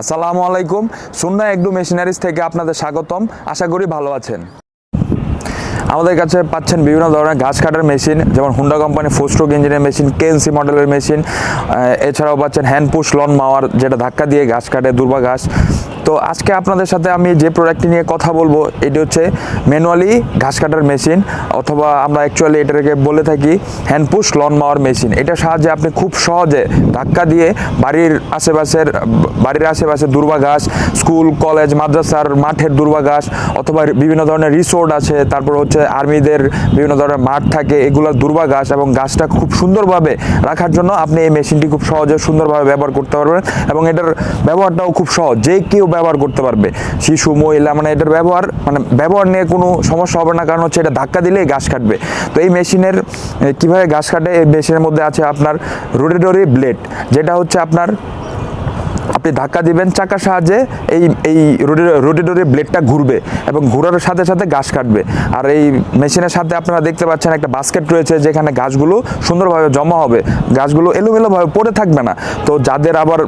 আসসালামু আলাইকুম। সুন্না agro machineries থেকে আপনাদের স্বাগতম। আশা করি ভালো আছেন। আমাদের কাছে পাচ্ছেন বিভিন্ন ধরনের ঘাস কাটার মেশিন, যেমন হুন্ডা কোম্পানি ফোর স্ট্রোক ইঞ্জিনের মেশিন কেএনসি মডেলের মেশিন এছাড়াও পাচ্ছেন হ্যান্ড পুশ লন মাওয়ার যেটা ধাক্কা দিয়ে ঘাস কাটে, দুর্বা ঘাস। তো আজকে আপনাদের সাথে আমি যে প্রোডাক্টটি নিয়ে কথা বলব, এটি হচ্ছে ম্যানুয়ালি ঘাস কাটার মেশিন অথবা আমরা অ্যাকচুয়ালি এটাকে বলে থাকি hand push lawn mower machine এটার সাহায্যে আপনি খুব সহজে ধাক্কা দিয়ে বাড়ির আশেপাশের, বাড়ির আশেপাশে দুর্বা ঘাস স্কুল কলেজ মাদ্রাসার মাঠের দুর্বা ঘাস অথবা বিভিন্ন ধরনের রিসোর্ট আছে, তারপর হচ্ছে আর্মিদের বিভিন্ন ধরনের মাঠ থাকে, এগুলো দুর্বা ঘাস এবং গাছটা খুব সুন্দরভাবে রাখার জন্য আপনি এই মেশিনটি খুব সহজে সুন্দরভাবে ব্যবহার করতে পারবেন এবং এটার ব্যবহারটাও খুব সহজ। যে কেউ ব্যবহার করতে পারবে। শিশু, মহিলা মানে এটার ব্যবহার মানে ব্যবহার নিয়ে কোনো সমস্যা হবে না, কারণ হচ্ছে এটা ধাক্কা দিলেই গাছ কাটবে। তো এই মেশিনের কীভাবে ঘাস কাটে? এই মেশিনের মধ্যে আছে আপনার রোটেটরি ব্লেড, যেটা হচ্ছে আপনার আপনি ধাক্কা দিবেন চাকার সাহায্যে, এই এই রোটেটরি ব্লেডটা ঘুরবে এবং ঘোরার সাথে সাথে ঘাস কাটবে। আর এই মেশিনের সাথে আপনারা দেখতে পাচ্ছেন একটা বাস্কেট রয়েছে যেখানে গাছগুলো সুন্দরভাবে জমা হবে। গাছগুলো এলোমেলোভাবে পড়ে থাকবে না। তো যাদের আবার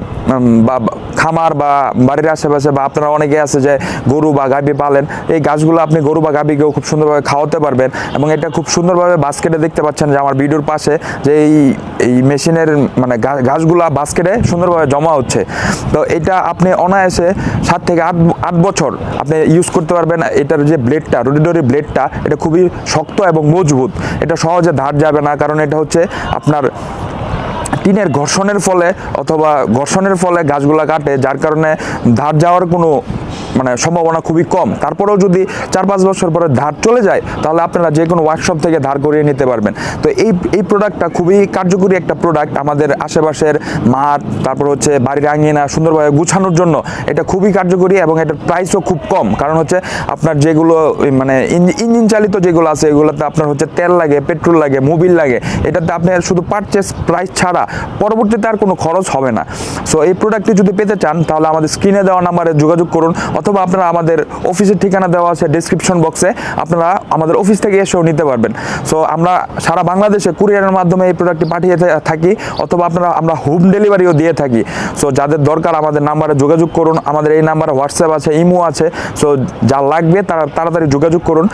বা খামার বা বাড়ির আশেপাশে বা আপনারা অনেকে আছে যে গরু বা গাভী পালেন, এই গাছগুলো আপনি গরু বা গাভীকেও খুব সুন্দরভাবে খাওয়াতে পারবেন এবং এটা খুব সুন্দরভাবে বাস্কেটে দেখতে পাচ্ছেন যে আমার ভিডিওর পাশে যে এই এই মেশিনের মানে গাছগুলা বাস্কেটে সুন্দরভাবে জমা হচ্ছে। তো এটা আপনি অনায়াসে সাত থেকে আট আট বছর আপনি ইউজ করতে পারবেন। এটার যে ব্লেডটা রোডিডরি ব্লেডটা এটা খুবই শক্ত এবং মজবুত। এটা সহজে ধার যাবে না, কারণ এটা হচ্ছে আপনার টিনের ঘর্ষণের ফলে অথবা ঘর্ষণের ফলে গাছগুলো কাটে, যার কারণে ধার যাওয়ার কোনো মানে সম্ভাবনা খুবই কম। তারপরেও যদি চার পাঁচ বছর পরে ধার চলে যায়, তাহলে আপনারা যে কোনো ওয়ার্কশপ থেকে ধার করিয়ে নিতে পারবেন। তো এই এই প্রোডাক্টটা খুবই কার্যকরী একটা প্রোডাক্ট আমাদের আশেপাশের মাঠ, তারপর হচ্ছে বাড়ির আঙিনা সুন্দরভাবে গুছানোর জন্য এটা খুবই কার্যকরী এবং এটার প্রাইসও খুব কম। কারণ হচ্ছে আপনার যেগুলো মানে ইঞ্জ- ইঞ্জিন চালিত যেগুলো আছে, এগুলোতে আপনার হচ্ছে তেল লাগে, পেট্রোল লাগে, মোবিল লাগে, এটাতে আপনি শুধু পারচেস প্রাইস ছাড়া পরবর্তীতে আর কোনো খরচ হবে না। সো এই প্রোডাক্টটি যদি পেতে চান, তাহলে আমাদের স্ক্রিনে দেওয়া নাম্বারে যোগাযোগ করুন। অথবা আপনারা আমাদের অফিসের ঠিকানা দেওয়া আছে ডিসক্রিপশন বক্সে আপনারা আমাদের অফিস থেকে এসেও নিতে পারবেন। সো আমরা সারা বাংলাদেশে কুরিয়ারের মাধ্যমে এই প্রোডাক্টটি পাঠিয়ে থাকি, অথবা আপনারা, আমরা হোম ডেলিভারিও দিয়ে থাকি। সো যাদের দরকার আমাদের নাম্বারে যোগাযোগ করুন, আমাদের এই নাম্বারে হোয়াটসঅ্যাপ আছে ইমো আছে। সো যা লাগবে তারা, তাড়াতাড়ি যোগাযোগ করুন।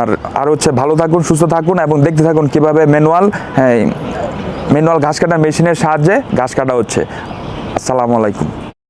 আর আর হচ্ছে ভালো থাকুন, সুস্থ থাকুন এবং দেখতে থাকুন কীভাবে ম্যানুয়াল হ্যাঁ ম্যানুয়াল ঘাস কাটা মেশিনের সাহায্যে ঘাস কাটা হচ্ছে। আসসালামু আলাইকুম।